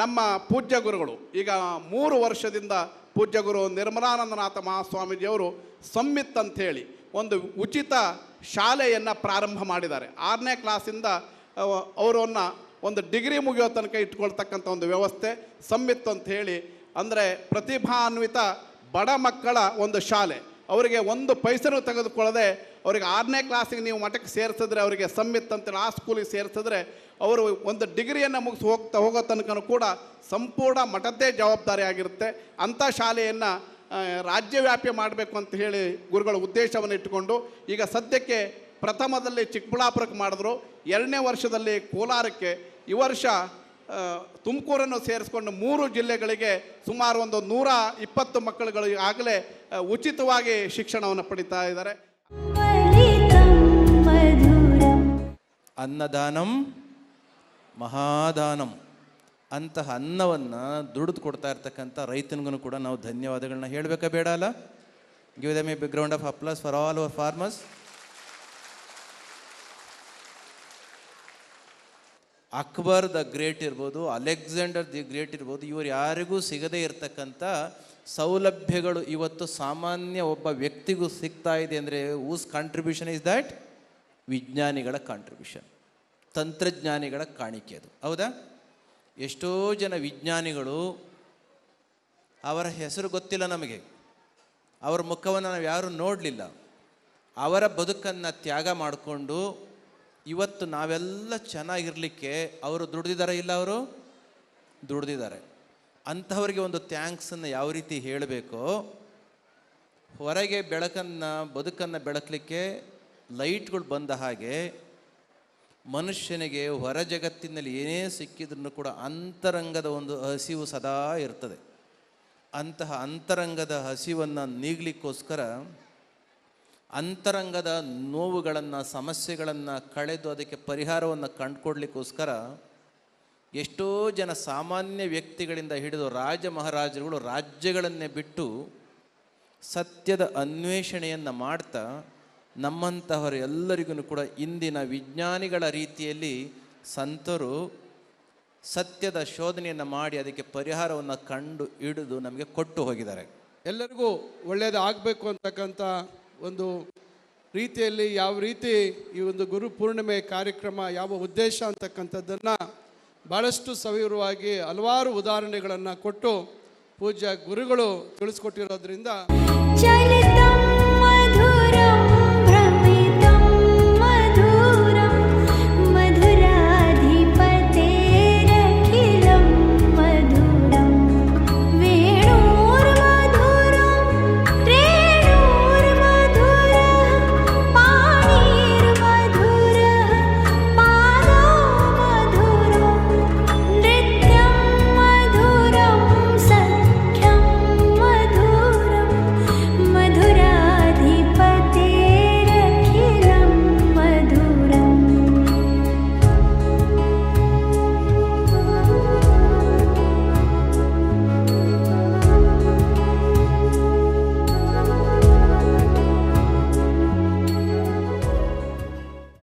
ನಮ್ಮ ಪೂಜ್ಯ ಗುರುಗಳು ಈಗ ಮೂರು ವರ್ಷದಿಂದ ಪೂಜ್ಯ ಗುರು ನಿರ್ಮಲಾನಂದನಾಥ ಮಹಾಸ್ವಾಮೀಜಿಯವರು ಸಂಮಿತ್ ಅಂಥೇಳಿ ಒಂದು ಉಚಿತ ಶಾಲೆಯನ್ನು ಪ್ರಾರಂಭ ಮಾಡಿದ್ದಾರೆ. ಆರನೇ ಕ್ಲಾಸಿಂದ ಅವರನ್ನು ಒಂದು ಡಿಗ್ರಿ ಮುಗಿಯೋ ತನಕ ಇಟ್ಕೊಳ್ತಕ್ಕಂಥ ಒಂದು ವ್ಯವಸ್ಥೆ ಸಂಮಿತ್ ಅಂತ ಹೇಳಿ ಅಂದರೆ ಪ್ರತಿಭಾನ್ವಿತ ಬಡ ಮಕ್ಕಳ ಒಂದು ಶಾಲೆ. ಅವರಿಗೆ ಒಂದು ಪೈಸೆನೂ ತೆಗೆದುಕೊಳ್ಳದೆ ಅವರಿಗೆ ಆರನೇ ಕ್ಲಾಸಿಗೆ ನೀವು ಮಠಕ್ಕೆ ಸೇರಿಸಿದ್ರೆ ಅವರಿಗೆ ಸಮ್ಮಿತ್ ಅಂತೇಳಿ ಆ ಸ್ಕೂಲಿಗೆ ಸೇರಿಸಿದ್ರೆ ಅವರು ಒಂದು ಡಿಗ್ರಿಯನ್ನು ಮುಗಿಸಿ ಹೋಗ್ತಾ ಹೋಗೋ ತನಕ ಕೂಡ ಸಂಪೂರ್ಣ ಮಠದ್ದೇ ಜವಾಬ್ದಾರಿ ಆಗಿರುತ್ತೆ. ಅಂಥ ಶಾಲೆಯನ್ನು ರಾಜ್ಯವ್ಯಾಪಿ ಮಾಡಬೇಕು ಅಂತ ಹೇಳಿ ಗುರುಗಳ ಉದ್ದೇಶವನ್ನು ಇಟ್ಟುಕೊಂಡು ಈಗ ಸದ್ಯಕ್ಕೆ ಪ್ರಥಮದಲ್ಲಿ ಚಿಕ್ಕಬಳ್ಳಾಪುರಕ್ಕೆ ಮಾಡಿದ್ರು. ಎರಡನೇ ವರ್ಷದಲ್ಲಿ ಕೋಲಾರಕ್ಕೆ. ಈ ವರ್ಷ ತುಮಕೂರನ್ನು ಸೇರಿಸ್ಕೊಂಡು ಮೂರು ಜಿಲ್ಲೆಗಳಿಗೆ ಸುಮಾರು ಒಂದು ನೂರ ಇಪ್ಪತ್ತು ಮಕ್ಕಳುಗಳು ಆಗಲೇ ಉಚಿತವಾಗಿ ಶಿಕ್ಷಣವನ್ನು ಪಡಿತಾ ಇದ್ದಾರೆ. ಅನ್ನದಾನಂ, ಮಹಾದಾನಂ. ಅಂತಹ ಅನ್ನವನ್ನು ದುಡಿದು ಕೊಡ್ತಾ ಇರ್ತಕ್ಕಂಥ ರೈತನಿಗೂ ಕೂಡ ನಾವು ಧನ್ಯವಾದಗಳನ್ನ ಹೇಳಬೇಕಾ ಬೇಡ ಅಲ್ಲ? Give them a big ground of applause for all our farmers Akbar the great ಇರ್ಬೋದು, ಅಲೆಕ್ಸಾಂಡರ್ ದಿ ಗ್ರೇಟ್ ಇರ್ಬೋದು, ಇವರು ಯಾರಿಗೂ ಸಿಗದೇ ಇರತಕ್ಕಂಥ ಸೌಲಭ್ಯಗಳು ಇವತ್ತು ಸಾಮಾನ್ಯ ಒಬ್ಬ ವ್ಯಕ್ತಿಗೂ ಸಿಗ್ತಾ ಇದೆ ಅಂದರೆ ಊಸ್ ಕಾಂಟ್ರಿಬ್ಯೂಷನ್ ಇಸ್ ದ್ಯಾಟ್ ವಿಜ್ಞಾನಿಗಳ ಕಾಂಟ್ರಿಬ್ಯೂಷನ್ ತಂತ್ರಜ್ಞಾನಿಗಳ ಕಾಣಿಕೆ ಅದು. ಹೌದಾ? ಎಷ್ಟೋ ಜನ ವಿಜ್ಞಾನಿಗಳು ಅವರ ಹೆಸರು ಗೊತ್ತಿಲ್ಲ ನಮಗೆ. ಅವರ ಮುಖವನ್ನು ನಾವು ಯಾರೂ ನೋಡಲಿಲ್ಲ. ಅವರ ಬದುಕನ್ನು ತ್ಯಾಗ ಮಾಡಿಕೊಂಡು ಇವತ್ತು ನಾವೆಲ್ಲ ಚೆನ್ನಾಗಿರಲಿಕ್ಕೆ ಅವರು ದುಡ್ದಿದ್ದಾರೆ ಇಲ್ಲ ಅವರು? ದುಡ್ದಿದ್ದಾರೆ ಅಂಥವ್ರಿಗೆ ಒಂದು ಥ್ಯಾಂಕ್ಸನ್ನು ಯಾವ ರೀತಿ ಹೇಳಬೇಕೋ, ಹೊರಗೆ ಬೆಳಕನ್ನು, ಬದುಕನ್ನು ಬೆಳಕಲಿಕ್ಕೆ ಲೈಟ್ಗಳು ಬಂದ ಹಾಗೆ ಮನುಷ್ಯನಿಗೆ ಹೊರ ಜಗತ್ತಿನಲ್ಲಿ ಏನೇ ಸಿಕ್ಕಿದ್ರೂ ಕೂಡ ಅಂತರಂಗದ ಒಂದು ಹಸಿವು ಸದಾ ಇರ್ತದೆ. ಅಂತಹ ಅಂತರಂಗದ ಹಸಿವನ್ನು ನೀಗಲಿಕ್ಕೋಸ್ಕರ ಅಂತರಂಗದ ನೋವುಗಳನ್ನು, ಸಮಸ್ಯೆಗಳನ್ನು ಕಳೆದು ಅದಕ್ಕೆ ಪರಿಹಾರವನ್ನು ಕಂಡುಕೊಡ್ಲಿಕ್ಕೋಸ್ಕರ ಎಷ್ಟೋ ಜನ ಸಾಮಾನ್ಯ ವ್ಯಕ್ತಿಗಳಿಂದ ಹಿಡಿದು ರಾಜ ಮಹಾರಾಜರುಗಳು ರಾಜ್ಯಗಳನ್ನೇ ಬಿಟ್ಟು ಸತ್ಯದ ಅನ್ವೇಷಣೆಯನ್ನು ಮಾಡ್ತಾ ನಮ್ಮಂತಹವರ ಎಲ್ಲರಿಗೂ ಕೂಡ ಇಂದಿನ ವಿಜ್ಞಾನಿಗಳ ರೀತಿಯಲ್ಲಿ ಸಂತರು ಸತ್ಯದ ಶೋಧನೆಯನ್ನು ಮಾಡಿ ಅದಕ್ಕೆ ಪರಿಹಾರವನ್ನು ಕಂಡು ಹಿಡಿದು ನಮಗೆ ಕೊಟ್ಟು ಹೋಗಿದ್ದಾರೆ. ಎಲ್ಲರಿಗೂ ಒಳ್ಳೆಯದು ಆಗಬೇಕು ಅಂತಕ್ಕಂಥ ಒಂದು ರೀತಿಯಲ್ಲಿ ಯಾವ ರೀತಿ ಈ ಒಂದು ಗುರು ಪೂರ್ಣಿಮೆ ಕಾರ್ಯಕ್ರಮ, ಯಾವ ಉದ್ದೇಶ ಅಂತಕ್ಕಂಥದ್ದನ್ನು ಭಾಳಷ್ಟು ಸವಿವರವಾಗಿ ಹಲವಾರು ಉದಾಹರಣೆಗಳನ್ನು ಕೊಟ್ಟು ಪೂಜ್ಯ ಗುರುಗಳು ತಿಳಿಸ್ಕೊಟ್ಟಿರೋದ್ರಿಂದ